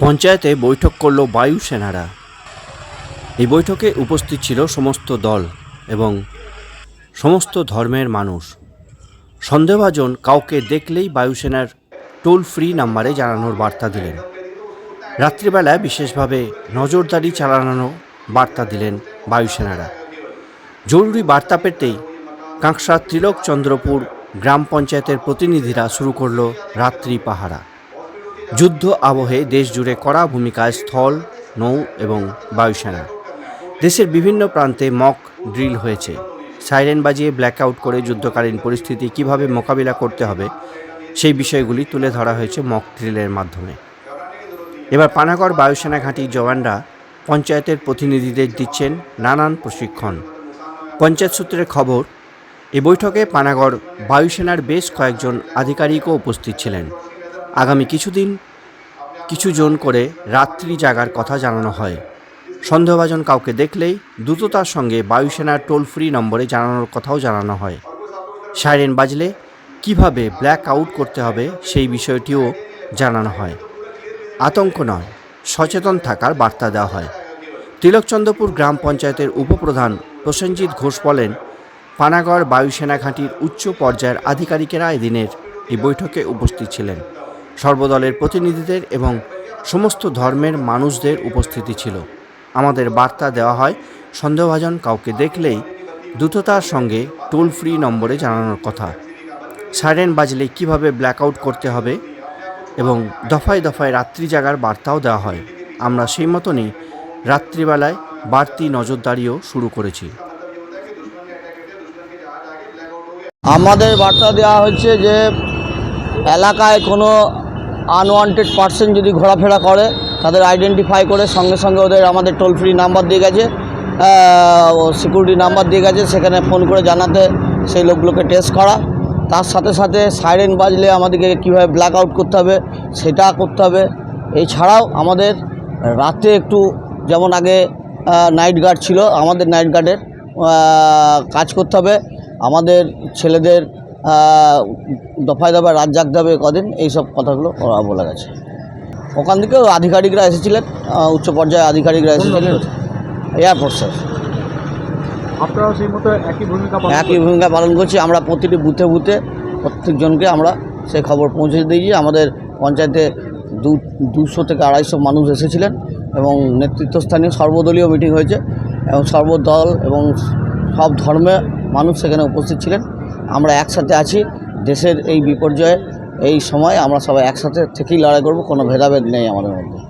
পঞ্চায়েতে বৈঠক করল বায়ুসেনারা এই বৈঠকে উপস্থিত ছিল সমস্ত দল এবং সমস্ত ধর্মের মানুষ। সন্দেহভাজন কাউকে দেখলেই বায়ুসেনার টোল ফ্রি নাম্বারে জানানোর বার্তা দিলেন। রাত্রিবেলায় বিশেষভাবে নজরদারি চালানো বার্তা দিলেন বায়ুসেনারা জরুরি বার্তা পেতেই কাঁকসা ত্রিলোক চন্দ্রপুর গ্রাম পঞ্চায়েতের প্রতিনিধিরা শুরু করল রাত্রি পাহারা। যুদ্ধ আবহে দেশ জুড়ে কড়া ভূমিকায় স্থল, নৌ এবং বায়ুসেনা। দেশের বিভিন্ন প্রান্তে মক ড্রিল হয়েছে। সাইরেন বাজিয়ে ব্ল্যাকআউট করে যুদ্ধকালীন পরিস্থিতি কীভাবে মোকাবিলা করতে হবে, সেই বিষয়গুলি তুলে ধরা হয়েছে মক ড্রিলের মাধ্যমে। এবার পানাগড় বায়ুসেনা ঘাঁটির জওয়ানরা পঞ্চায়েতের প্রতিনিধিদের দিচ্ছেন নানান প্রশিক্ষণ। পঞ্চায়েত সূত্রের খবর, এ বৈঠকে পানাগড় বায়ুসেনার বেশ কয়েকজন আধিকারিকও উপস্থিত ছিলেন। আগামী কিছুদিন কিছু জন করে রাত্রি জাগার কথা জানানো হয়। সন্দেহভাজন কাউকে দেখলেই দ্রুততার সঙ্গে বায়ুসেনার টোল ফ্রি নম্বরে জানানোর কথাও জানানো হয়। সাইরেন বাজলে কীভাবে ব্ল্যাক আউট করতে হবে সেই বিষয়টিও জানানো হয়। আতঙ্ক নয়, সচেতন থাকার বার্তা দেওয়া হয়। তিলকচন্দ্রপুর গ্রাম পঞ্চায়েতের উপপ্রধান প্রসেনজিৎ ঘোষ বলেন, পানাগড় বায়ুসেনা ঘাঁটির উচ্চ পর্যায়ের আধিকারিকেরা এদিনের এই বৈঠকে উপস্থিত ছিলেন। সর্বদলের প্রতিনিধিদের এবং সমস্ত ধর্মের মানুষদের উপস্থিতি ছিল। আমাদের বার্তা দেওয়া হয়, সন্দেহভাজন কাউকে দেখলেই দ্রুততার সঙ্গে টোল ফ্রি নম্বরে জানানোর কথা। সাইরেন বাজলে কীভাবে ব্ল্যাকআউট করতে হবে এবং দফায় দফায় রাত্রি জাগার বার্তাও দেওয়া হয়। আমরা সেই মতনই রাত্রিবেলায় বাড়তি নজরদারিও শুরু করেছি। আমাদের বার্তা দেওয়া হচ্ছে যে এলাকায় কোনো আনওয়ান্টেড পার্সন যদি ঘোরাফেরা করে, তাদের আইডেন্টিফাই করে, সঙ্গে সঙ্গে ওদের আমাদের টোল ফ্রি নাম্বার দিয়ে গেছে সিকিউরিটি নাম্বার দিয়ে গেছে, সেখানে ফোন করে জানাতে সেই লোকগুলোকে টেস্ট করা। তার সাথে সাথে সাইরেন বাজলে আমাদেরকে কীভাবে ব্ল্যাক আউট করতে হবে, সেটা করতে হবে। এছাড়াও আমাদের রাতে একটু, যেমন আগে নাইট গার্ড ছিল, আমাদের নাইট গার্ডের কাজ করতে হবে। আমাদের ছেলেদের দফায় দফায় রাত জাগতে হবে কদিন এইসব কথাগুলো ওরা বলে গেছে। ওখান থেকেও আধিকারিকরা এসেছিলেন উচ্চ পর্যায়ে আধিকারিকরা এসেছিলেন। এয়ারফোর্সের আপনারাও সেই মতো একই ভূমিকা পালন একই ভূমিকা পালন করছি আমরা প্রতিটি বুথে বুথে প্রত্যেকজনকে আমরা সেই খবর পৌঁছে দিয়েছি। আমাদের পঞ্চায়েতে দু দুশো থেকে আড়াইশো মানুষ এসেছিলেন এবং নেতৃত্বস্থানীয় সর্বদলীয় মিটিং হয়েছে এবং সর্বদল এবং সব ধর্মের মানুষ সেখানে উপস্থিত ছিলেন। আমরা একসাথে আছি, দেশের এই বিপর্যয়ে এই সময় আমরা সবাই একসাথে থেকেই লড়াই করব, কোনো ভেদাভেদ নেই আমাদের মধ্যে।